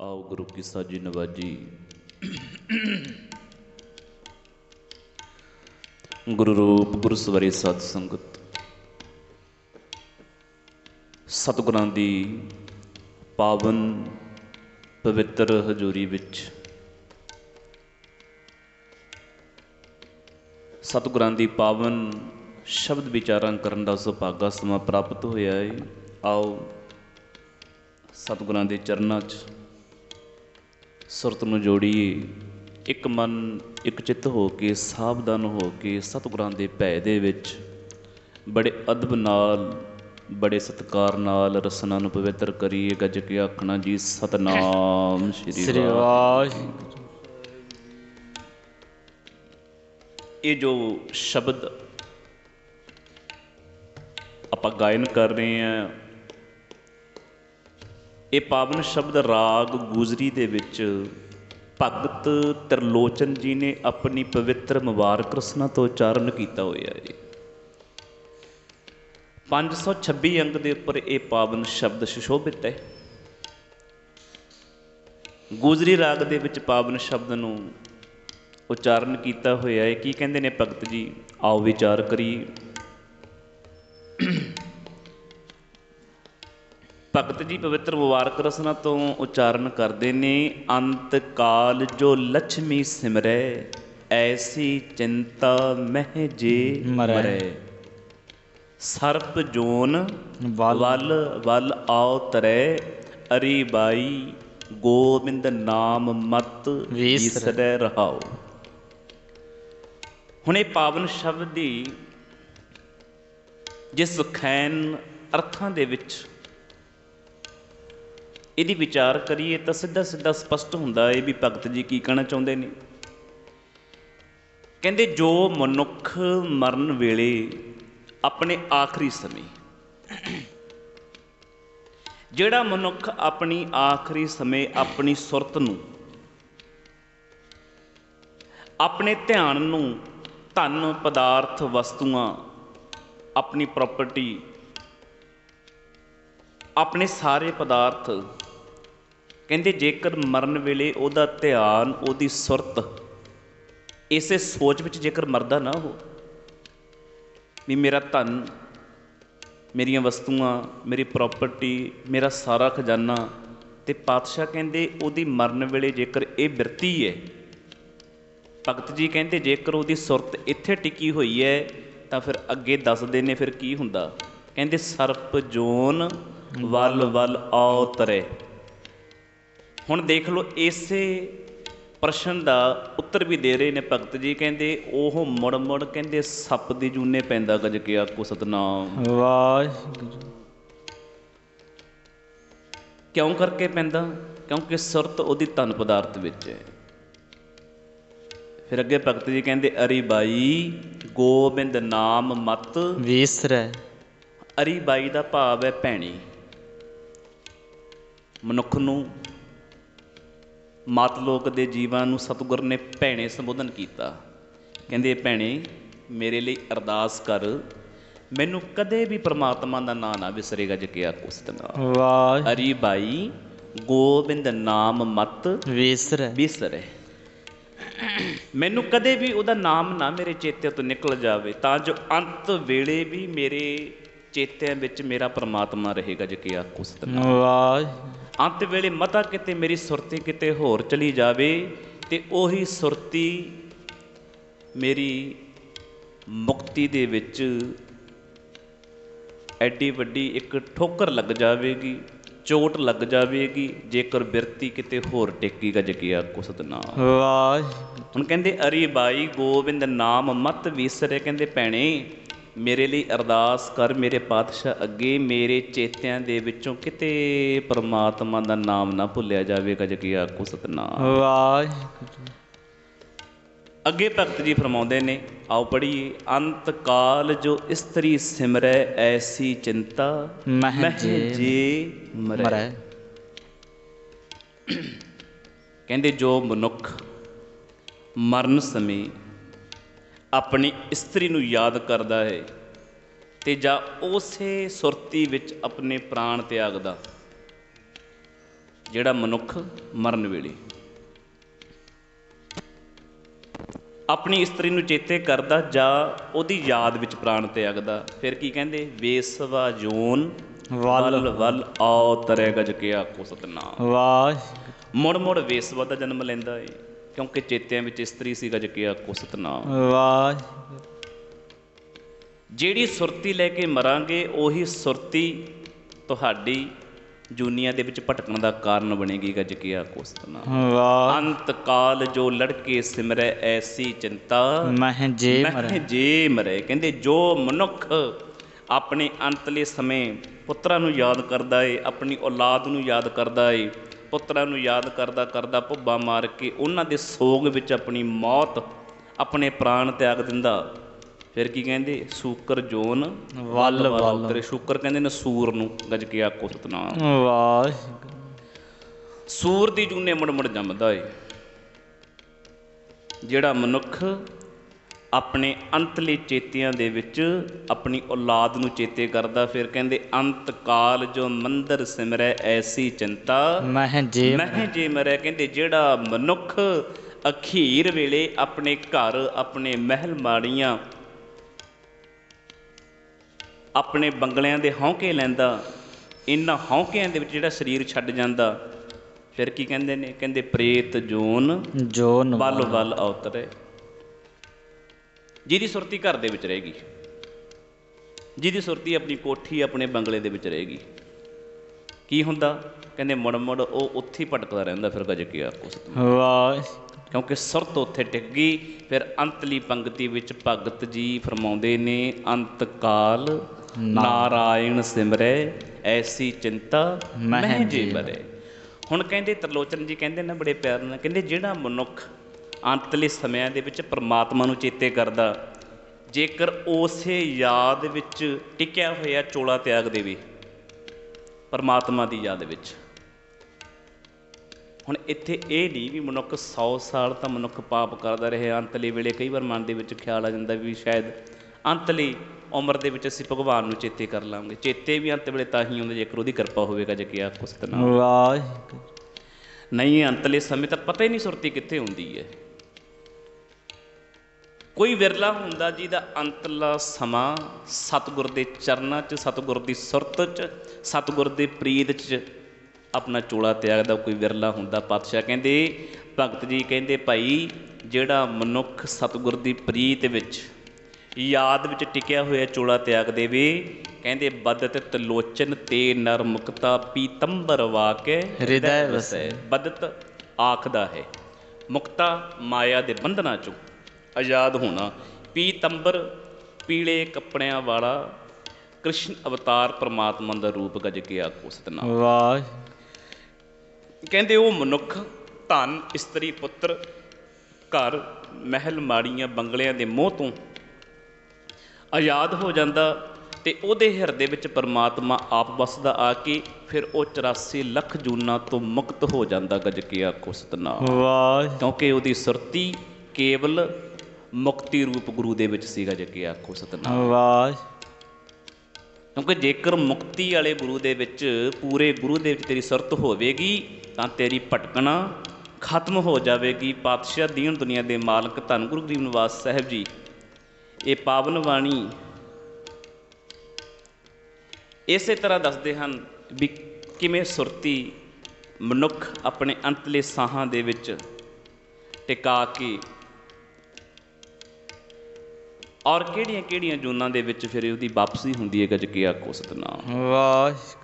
ਆਓ ਗੁਰੂ ਕੀ ਸਾਜੀ ਨਵਾਜੀ। ਗੁਰੂ ਰੂਪ ਗੁਰੂ ਸਤ ਸੰਗਤ। ਸਤਿਗੁਰਾਂ ਦੀ ਪਾਵਨ ਪਵਿੱਤਰ ਹਜ਼ੂਰੀ ਵਿੱਚ। ਸਤਿਗੁਰਾਂ ਦੀ ਪਾਵਨ ਸ਼ਬਦ ਵਿਚਾਰਾਂ ਕਰਨ ਦਾ ਸੁਭਾਗਾ ਸਮਾਂ ਪ੍ਰਾਪਤ ਹੋਇਆ ਹੈ ਆਓ ਸਤਿਗੁਰਾਂ ਦੇ ਚਰਨਾਂ 'ਚ ਸੁਰਤ ਨੂੰ ਜੋੜੀਏ ਇੱਕ ਮਨ ਇੱਕ ਚਿੱਤ ਹੋ ਕੇ ਸਾਵਧਾਨ ਹੋ ਕੇ ਸਤਿਗੁਰਾਂ ਦੇ ਭੈ ਦੇ ਵਿੱਚ ਬੜੇ ਅਦਬ ਨਾਲ ਬੜੇ ਸਤਿਕਾਰ ਨਾਲ ਰਸਨਾ ਨੂੰ ਪਵਿੱਤਰ ਕਰੀਏ ਗੱਜ ਕੇ ਆਖਣਾ ਜੀ ਸਤਨਾਮ ਸ਼੍ਰੀ ਸ੍ਰੀ ਵਾਹਿਗੁਰੂ। ਇਹ ਜੋ ਸ਼ਬਦ ਆਪਾਂ ਗਾਇਨ ਕਰ ਰਹੇ ਹਾਂ ਇਹ ਪਾਵਨ ਸ਼ਬਦ ਰਾਗ ਗੁਜਰੀ ਦੇ ਵਿੱਚ ਭਗਤ ਤਰਲੋਚਨ ਜੀ ਨੇ ਆਪਣੀ ਪਵਿੱਤਰ ਮੁਬਾਰਕ ਰਸਨਾ ਤੋਂ ਉਚਾਰਨ ਕੀਤਾ ਹੋਇਆ ਹੈ। 526 ਅੰਗ ਦੇ ਉੱਪਰ ਇਹ ਪਾਵਨ ਸ਼ਬਦ ਸੁਸ਼ੋਭਿਤ ਹੈ। ਗੁਜਰੀ ਰਾਗ ਦੇ ਵਿੱਚ ਪਾਵਨ ਸ਼ਬਦ ਨੂੰ ਉਚਾਰਨ ਕੀਤਾ ਹੋਇਆ ਹੈ। ਕੀ ਕਹਿੰਦੇ ਨੇ ਭਗਤ ਜੀ? ਆਓ ਵਿਚਾਰ ਕਰੀਏ। ਭਗਤ ਜੀ ਪਵਿੱਤਰ ਮੁਬਾਰਕ ਰਸਨਾ ਤੋਂ ਉਚਾਰਨ ਕਰਦੇ ਨੇ ਅੰਤ ਕਾਲ ਜੋ ਲక్ష్ਮੀ ਸਿਮਰੈ ਐਸੀ ਚਿੰਤਾ ਮਹਿ ਜੇ ਮਰੈ। ਸਰਪ ਜੋਨ ਵੱਲ ਵੱਲ ਆਓ ਤਰੈ ਅਰੀ ਬਾਈ ਗੋਬਿੰਦ ਨਾਮ ਮਤ ਵੀਸਰੈ। ਰਹਾਓ ਹੁਣ ਇਹ ਪਾਵਨ ਸ਼ਬਦ ਦੀ ਜਿਸ ਸੁਖੈਨ ਅਰਥਾਂ ਦੇ ਵਿੱਚ ਇਹਦੀ ਵਿਚਾਰ ਕਰੀਏ ਤਾਂ ਸਿੱਧਾ ਸਿੱਧਾ ਸਪਸ਼ਟ ਹੁੰਦਾ ਹੈ ਵੀ ਭਗਤ ਜੀ ਕੀ ਕਹਿਣਾ ਚਾਹੁੰਦੇ ਨੇ। ਕਹਿੰਦੇ, ਜੋ ਮਨੁੱਖ ਮਰਨ ਵੇਲੇ ਆਪਣੇ ਆਖਰੀ ਸਮੇਂ, ਜਿਹੜਾ ਮਨੁੱਖ ਆਪਣੀ ਆਖਰੀ ਸਮੇਂ ਆਪਣੀ ਸੁਰਤ ਨੂੰ, ਆਪਣੇ ਧਿਆਨ ਨੂੰ ਧਨ, ਪਦਾਰਥ, ਵਸਤੂਆਂ, ਆਪਣੀ ਪ੍ਰਾਪਰਟੀ ਆਪਣੇ ਸਾਰੇ ਪਦਾਰਥ ਕਹਿੰਦੇ ਜੇਕਰ ਮਰਨ ਵੇਲੇ ਉਹਦਾ ਧਿਆਨ ਉਹਦੀ ਸੁਰਤ ਇਸੇ ਸੋਚ ਵਿੱਚ ਜੇਕਰ ਮਰਦਾ ਨਾ ਹੋ ਵੀ ਮੇਰਾ ਧਨ ਮੇਰੀਆਂ ਵਸਤੂਆਂ ਮੇਰੀ ਪ੍ਰਾਪਰਟੀ ਮੇਰਾ ਸਾਰਾ ਖਜ਼ਾਨਾ ਤੇ ਪਾਤਸ਼ਾਹ ਕਹਿੰਦੇ ਉਹਦੀ ਮਰਨ ਵੇਲੇ ਜੇਕਰ ਇਹ ਬਿਰਤੀ ਹੈ ਭਗਤ ਜੀ ਕਹਿੰਦੇ ਜੇਕਰ ਉਹਦੀ ਸੁਰਤ ਇੱਥੇ ਟਿਕੀ ਹੋਈ ਹੈ ਤਾਂ ਫਿਰ ਅੱਗੇ ਦੱਸਦੇ ਨੇ ਫਿਰ ਕੀ ਹੁੰਦਾ? ਕਹਿੰਦੇ ਸਰਪ ਜੋਨ ਵੱਲ ਵੱਲ ਆਉ ਤਰੇ ਹੁਣ ਦੇਖ ਲਓ ਇਸੇ ਪ੍ਰਸ਼ਨ ਦਾ ਉੱਤਰ ਵੀ ਦੇ ਰਹੇ ਨੇ ਭਗਤ ਜੀ ਕਹਿੰਦੇ ਉਹ ਮੁੜ ਮੁੜ ਕਹਿੰਦੇ ਸੱਪ ਦੀ ਜੂਨੇ ਪੈਂਦਾ ਗਜ ਕੇ ਆਕੋ ਸਤਨਾਮ। ਵਾਹਿਗੁਰੂ। ਕਿਉਂ ਕਰਕੇ ਪੈਂਦਾ? ਕਿਉਂਕਿ ਸੁਰਤ ਉਹਦੀ ਧਨ ਪਦਾਰਥ ਵਿੱਚ ਹੈ। ਫਿਰ ਅੱਗੇ ਭਗਤ ਜੀ ਕਹਿੰਦੇ ਅਰੀ ਬਾਈ ਗੋਬਿੰਦ ਨਾਮ ਮਤ ਵੀਸਰੈ। ਅਰੀ ਬਾਈ ਦਾ ਭਾਵ ਹੈ ਭੈਣੀ। ਮਨੁੱਖ ਨੂੰ ਮਾਤ ਲੋਕ ਦੇ ਜੀਵਾਂ ਨੂੰ ਸਤਿਗੁਰ ਨੇ ਭੈਣੇ ਸੰਬੋਧਨ ਕੀਤਾ। ਕਹਿੰਦੇ ਭੈਣੇ ਮੇਰੇ ਲਈ ਅਰਦਾਸ ਕਰ। ਮੈਨੂੰ ਕਦੇ ਵੀ ਪ੍ਰਮਾਤਮਾ ਦਾ ਨਾਂ ਨਾ ਵਿਸਰੇਗਾ ਜਕਿਆ ਕੁਸਤਨਾ ਵਾਹਿ। ਅਰੀ ਬਾਈ ਗੋਬਿੰਦ ਨਾਮ ਮਤ ਵੀਸਰੈ। ਬਿਸਰੇ ਮੈਨੂੰ ਕਦੇ ਵੀ ਉਹਦਾ ਨਾਮ ਨਾ ਮੇਰੇ ਚੇਤੇ ਤੋਂ ਨਿਕਲ ਜਾਵੇ ਤਾਂ ਜੋ ਅੰਤ ਵੇਲੇ ਵੀ ਮੇਰੇ ਚੇਤਿਆਂ ਵਿੱਚ ਮੇਰਾ ਪ੍ਰਮਾਤਮਾ ਰਹੇਗਾ ਜਿਕੇ ਆਖੋ ਸਤਨਾਮ ਵਾਹਿ। ਅੰਤ ਵੇਲੇ ਮਤਾ ਕਿਤੇ ਮੇਰੀ ਸੁਰਤੀ ਕਿਤੇ ਹੋਰ ਚਲੀ ਜਾਵੇ ਤੇ ਉਹੀ ਸੁਰਤੀ ਮੇਰੀ ਮੁਕਤੀ ਦੇ ਵਿੱਚ ਐਡੀ ਵੱਡੀ ਇੱਕ ਠੋਕਰ ਲੱਗ ਜਾਵੇਗੀ ਚੋਟ ਲੱਗ ਜਾਵੇਗੀ ਜੇਕਰ ਬਿਰਤੀ ਕਿਤੇ ਹੋਰ ਟੇਕੀ ਗੱਜ ਗਿਆ ਕੁਸਤਨਾਮ ਵਾਹਿ ਹੁਣ ਕਹਿੰਦੇ ਅਰੀ ਬਾਈ ਗੋਬਿੰਦ ਨਾਮ ਮਤ ਵਿਸਰੇ ਕਹਿੰਦੇ ਭੈਣੇ ਮੇਰੇ ਲਈ ਅਰਦਾਸ ਕਰ ਮੇਰੇ ਪਾਤਸ਼ਾਹ ਅੱਗੇ ਮੇਰੇ ਚੇਤਿਆਂ ਦੇ ਵਿੱਚੋਂ ਕਿਤੇ ਪ੍ਰਮਾਤਮਾ ਦਾ ਨਾਮ ਨਾ ਭੁੱਲਿਆ ਜਾਵੇ ਗੱਜ ਗਿਆ ਕੁਸਤਨਾਮ ਵਾਹਿਗੁਰੂ। ਅੱਗੇ ਭਗਤ ਜੀ ਫਰਮਾਉਂਦੇ ਨੇ ਆਓ ਪੜ੍ਹੀਏ ਅੰਤ ਕਾਲ ਜੋ ਇਸਤਰੀ ਸਿਮਰੈ ਐਸੀ ਚਿੰਤਾ ਮਹਿ ਜੇ ਮਰੈ। ਕਹਿੰਦੇ ਜੋ ਮਨੁੱਖ ਮਰਨ ਸਮੇਂ ਆਪਣੀ ਇਸਤਰੀ ਨੂੰ ਯਾਦ ਕਰਦਾ ਹੈ ਤੇ ਜਾਂ ਉਸੇ ਸੁਰਤੀ ਵਿੱਚ ਆਪਣੇ ਪ੍ਰਾਣ ਤਿਆਗਦਾ। ਜਿਹੜਾ ਮਨੁੱਖ ਮਰਨ ਵੇਲੇ ਆਪਣੀ ਇਸਤਰੀ ਨੂੰ ਚੇਤੇ ਕਰਦਾ ਜਾਂ ਉਹਦੀ ਯਾਦ ਵਿੱਚ ਪ੍ਰਾਣ ਤਿਆਗਦਾ ਫਿਰ ਕੀ ਕਹਿੰਦੇ? ਵੇਸਵਾ ਜੋਨ ਵੱਲ। ਵੱਲ ਵੱਲ ਆਓ ਤਰੇ ਗਜ ਕੇ ਸਤਨਾਮ। ਵਾਹਿਗੁਰੂ ਮੁੜ ਮੁੜ ਵੇਸਵਾ ਦਾ ਜਨਮ ਲੈਂਦਾ ਏ। ਕਿਉਂਕਿ ਚੇਤਿਆਂ ਵਿੱਚ ਇਸਤਰੀ ਸੀ ਗਜ ਕੇ ਆਖੋ ਸਤਨਾਮ। ਵਾਹਿਗੁਰੂ। ਜਿਹੜੀ ਸੁਰਤੀ ਲੈ ਕੇ ਮਰਾਂਗੇ ਉਹੀ ਸੁਰਤੀ ਤੁਹਾਡੀ ਜੂਨੀਆਂ ਦੇ ਵਿੱਚ ਭਟਕਣ ਦਾ ਕਾਰਨ ਬਣੇਗੀ ਗੱਜ ਕੇ ਆਖੋ ਸਤਨਾਮ। ਵਾਹਿ ਅੰਤ ਕਾਲ ਜੋ ਲੜਕੇ ਸਿਮਰੈ ਐਸੀ ਚਿੰਤਾ ਮਹਿ ਜੇ ਮਰੇ। ਜੇ ਮਰੇ। ਕਹਿੰਦੇ ਜੋ ਮਨੁੱਖ ਆਪਣੇ ਅੰਤਲੇ ਸਮੇਂ ਪੁੱਤਰਾਂ ਨੂੰ ਯਾਦ ਕਰਦਾ ਏ ਆਪਣੀ ਔਲਾਦ ਨੂੰ ਯਾਦ ਕਰਦਾ ਏ ਪੁੱਤਰਾਂ ਨੂੰ ਯਾਦ ਕਰਦਾ ਕਰਦਾ ਭੁੱਬਾ ਮਾਰ ਕੇ ਉਹਨਾਂ ਦੇ ਸੋਗ ਵਿੱਚ ਆਪਣੀ ਮੌਤ ਆਪਣੇ ਪ੍ਰਾਣ ਤਿਆਗ ਦਿੰਦਾ। ਫਿਰ ਕੀ ਕਹਿੰਦੇ? ਸ਼ੂਕਰ ਜੋਨ ਵੱਲ ਵੱਲ ਤੇਰੇ ਸ਼ੂਕਰ ਕਹਿੰਦੇ ਨੇ ਸੂਰ ਨੂੰ ਗੱਜ ਕੇ ਆਖੋ ਸਤਨਾਮ। ਵਾਹਿਗੁਰੂ। ਸੂਰ ਦੀ ਜੂਨੇ ਮੁੜ ਮੁੜ ਜੰਮਦਾ ਏ। ਜਿਹੜਾ ਮਨੁੱਖ ਆਪਣੇ ਅੰਤਲੇ ਚੇਤਿਆਂ ਦੇ ਵਿੱਚ ਆਪਣੀ ਔਲਾਦ ਨੂੰ ਚੇਤੇ ਕਰਦਾ ਫਿਰ ਕਹਿੰਦੇ ਅੰਤ ਕਾਲ ਜੋ ਮੰਦਰ ਸਿਮਰੈ ਐਸੀ ਚਿੰਤਾ। ਮਹਿ ਜੇ ਮੈਂ ਜੇ ਮਰੈ ਕਹਿੰਦੇ ਜਿਹੜਾ ਮਨੁੱਖ ਅਖੀਰ ਵੇਲੇ ਆਪਣੇ ਘਰ ਆਪਣੇ ਮਹਿਲ ਮਾੜੀਆਂ ਆਪਣੇ ਬੰਗਲਿਆਂ ਦੇ ਹੌਂਕੇ ਲੈਂਦਾ ਇਹਨਾਂ ਹੌਂਕਿਆਂ ਦੇ ਵਿੱਚ ਜਿਹੜਾ ਸਰੀਰ ਛੱਡ ਜਾਂਦਾ ਫਿਰ ਕੀ ਕਹਿੰਦੇ ਨੇ? ਕਹਿੰਦੇ ਪ੍ਰੇਤ ਜੋਨ ਜੋਨ ਵੱਲ ਵੱਲ। ਅਵਤਰੇ ਜਿਹਦੀ ਸੁਰਤੀ ਘਰ ਦੇ ਵਿੱਚ ਰਹੇਗੀ। ਜਿਹਦੀ ਸੁਰਤੀ ਆਪਣੀ ਕੋਠੀ ਆਪਣੇ ਬੰਗਲੇ ਦੇ ਵਿੱਚ ਰਹੇਗੀ। ਕੀ ਹੁੰਦਾ? ਕਹਿੰਦੇ ਮੁੜ ਮੁੜ ਉਹ ਉੱਥੇ ਹੀ ਭਟਕਦਾ ਰਹਿੰਦਾ ਫਿਰ ਗਜ ਕੇ ਸਤਿ ਵਾਹਿਗੁਰੂ ਕਿਉਂਕਿ ਸੁਰਤ ਉੱਥੇ ਟਿਕ ਗਈ ਫਿਰ ਅੰਤਲੀ ਪੰਕਤੀ ਵਿੱਚ ਭਗਤ ਜੀ ਫਰਮਾਉਂਦੇ ਨੇ ਅੰਤ ਕਾਲ ਨਾਰਾਇਣ ਸਿਮਰੈ ਐਸੀ ਚਿੰਤਾ ਮਹਿ ਜੇ ਮਰੇ। ਹੁਣ ਕਹਿੰਦੇ ਤਰਲੋਚਨ ਜੀ ਕਹਿੰਦੇ ਨਾ ਬੜੇ ਪਿਆਰ ਨਾਲ ਕਹਿੰਦੇ ਜਿਹੜਾ ਮਨੁੱਖ ਅੰਤਲੇ ਸਮਿਆਂ ਦੇ ਵਿੱਚ ਪ੍ਰਮਾਤਮਾ ਨੂੰ ਚੇਤੇ ਕਰਦਾ। ਜੇਕਰ ਉਸੇ ਯਾਦ ਵਿੱਚ ਟਿਕਿਆ ਹੋਇਆ ਚੋਲਾ ਤਿਆਗ ਦੇਵੇ ਪਰਮਾਤਮਾ ਦੀ ਯਾਦ ਵਿੱਚ। ਹੁਣ ਇੱਥੇ ਇਹ ਨਹੀਂ ਵੀ ਮਨੁੱਖ 100 ਸਾਲ ਤਾਂ ਮਨੁੱਖ ਪਾਪ ਕਰਦਾ ਰਹੇ ਅੰਤਲੇ ਵੇਲੇ ਕਈ ਵਾਰ ਮਨ ਦੇ ਵਿੱਚ ਖਿਆਲ ਆ ਜਾਂਦਾ ਵੀ ਸ਼ਾਇਦ ਅੰਤਲੀ ਉਮਰ ਦੇ ਵਿੱਚ ਅਸੀਂ ਭਗਵਾਨ ਨੂੰ ਚੇਤੇ ਕਰ ਲਾਂਗੇ। ਚੇਤੇ ਵੀ ਅੰਤ ਵੇਲੇ ਤਾਂ ਹੀ ਆਉਂਦੇ ਜੇਕਰ ਉਹਦੀ ਕਿਰਪਾ ਹੋਵੇਗਾ ਜੇ ਕਿਹਾ ਕੁਛ ਤਾਂ ਨਾ ਵਾਹਿਗੁਰੂ। ਨਹੀਂ ਅੰਤਲੇ ਸਮੇਂ ਤਾਂ ਪਤਾ ਹੀ ਨਹੀਂ ਸੁਰਤੀ ਕਿੱਥੇ ਹੁੰਦੀ ਹੈ। ਕੋਈ ਵਿਰਲਾ ਹੁੰਦਾ ਜਿਹਦਾ ਅੰਤਲਾ ਸਮਾਂ ਸਤਿਗੁਰ ਦੇ ਚਰਨਾਂ 'ਚ ਸਤਿਗੁਰ ਦੀ ਸੁਰਤ 'ਚ ਸਤਿਗੁਰ ਦੇ ਪ੍ਰੀਤ 'ਚ ਆਪਣਾ ਚੋਲਾ ਤਿਆਗਦਾ ਕੋਈ ਵਿਰਲਾ ਹੁੰਦਾ। ਪਾਤਸ਼ਾਹ ਕਹਿੰਦੇ ਭਗਤ ਜੀ ਕਹਿੰਦੇ ਭਾਈ ਜਿਹੜਾ ਮਨੁੱਖ ਸਤਿਗੁਰ ਦੀ ਪ੍ਰੀਤ ਵਿੱਚ ਯਾਦ ਵਿੱਚ ਟਿਕਿਆ ਹੋਇਆ ਚੋਲਾ ਤਿਆਗ ਦੇਵੇ ਕਹਿੰਦੇ ਬਦਤ ਤਲੋਚਨ ਤੇ ਨਰ ਮੁਕਤਾ ਪੀਤੰਬਰ ਵਾਕੇ ਹਿਰਦੈ ਵਸੈ। ਬਦਤ ਆਖਦਾ ਹੈ ਮੁਕਤਾ ਮਾਇਆ ਦੇ ਬੰਧਨਾਂ ਚੋਂ। ਆਜ਼ਾਦ ਹੋਣਾ। ਪੀਤੰਬਰ ਪੀਲੇ ਕੱਪੜਿਆਂ ਵਾਲਾ ਕ੍ਰਿਸ਼ਨ ਅਵਤਾਰ ਪ੍ਰਮਾਤਮਾ ਦਾ ਰੂਪ ਗੱਜ ਕੇ ਆਖੋ ਸਤਨਾਮ। ਵਾਹਿਗੁਰੂ ਕਹਿੰਦੇ ਉਹ ਮਨੁੱਖ ਧਨ ਇਸਤਰੀ ਪੁੱਤਰ ਘਰ ਮਹਿਲ ਮਾੜੀਆਂ ਬੰਗਲਿਆਂ ਦੇ ਮੋਹ ਤੋਂ ਆਜ਼ਾਦ ਹੋ ਜਾਂਦਾ ਤੇ ਉਹਦੇ ਹਿਰਦੇ ਵਿੱਚ ਪਰਮਾਤਮਾ ਆਪ ਵਸਦਾ ਆ ਕੇ ਫਿਰ ਉਹ 84 ਲੱਖ ਜੂਨਾਂ ਤੋਂ ਮੁਕਤ ਹੋ ਜਾਂਦਾ ਗੱਜ ਕੇ ਆਖੋ ਸਤਨਾਮ। ਵਾਹਿਗੁਰੂ ਕਿਉਂਕਿ ਉਹਦੀ ਸੁਰਤੀ ਕੇਵਲ ਮੁਕਤੀ ਰੂਪ ਗੁਰੂ ਦੇ ਵਿੱਚ ਸੀਗਾ ਜੇ ਕਿ ਆਖੋ ਸਤਨਾਮ। ਵਾਹਿਗੁਰੂ ਕਿਉਂਕਿ ਜੇਕਰ ਮੁਕਤੀ ਵਾਲੇ ਗੁਰੂ ਦੇ ਵਿੱਚ ਪੂਰੇ ਗੁਰੂ ਦੇ ਵਿੱਚ ਤੇਰੀ ਸੁਰਤ ਹੋਵੇਗੀ ਤਾਂ ਤੇਰੀ ਭਟਕਣਾ ਖਤਮ ਹੋ ਜਾਵੇਗੀ। ਪਾਤਸ਼ਾਹ ਦੀਨ ਦੁਨੀਆ ਦੇ ਮਾਲਕ ਧੰਨ ਗੁਰੂ ਗਰੀਬ ਨਿਵਾਸ ਸਾਹਿਬ ਜੀ ਇਹ ਪਾਵਨ ਬਾਣੀ ਇਸੇ ਤਰ੍ਹਾਂ ਦੱਸਦੇ ਹਨ ਵੀ ਕਿਵੇਂ ਸੁਰਤੀ ਮਨੁੱਖ ਆਪਣੇ ਅੰਤਲੇ ਸਾਹਾਂ ਦੇ ਵਿੱਚ ਟਿਕਾ ਕੇ ਔਰ ਕਿਹੜੀਆਂ ਕਿਹੜੀਆਂ ਜੂਨਾਂ ਦੇ ਵਿੱਚ ਫਿਰ ਉਹਦੀ ਵਾਪਸੀ ਹੁੰਦੀ ਹੈ ਗੱਜ ਕੇ ਆਖੋ ਸਤਨਾਮ। ਵਾਹਿਗੁਰੂ।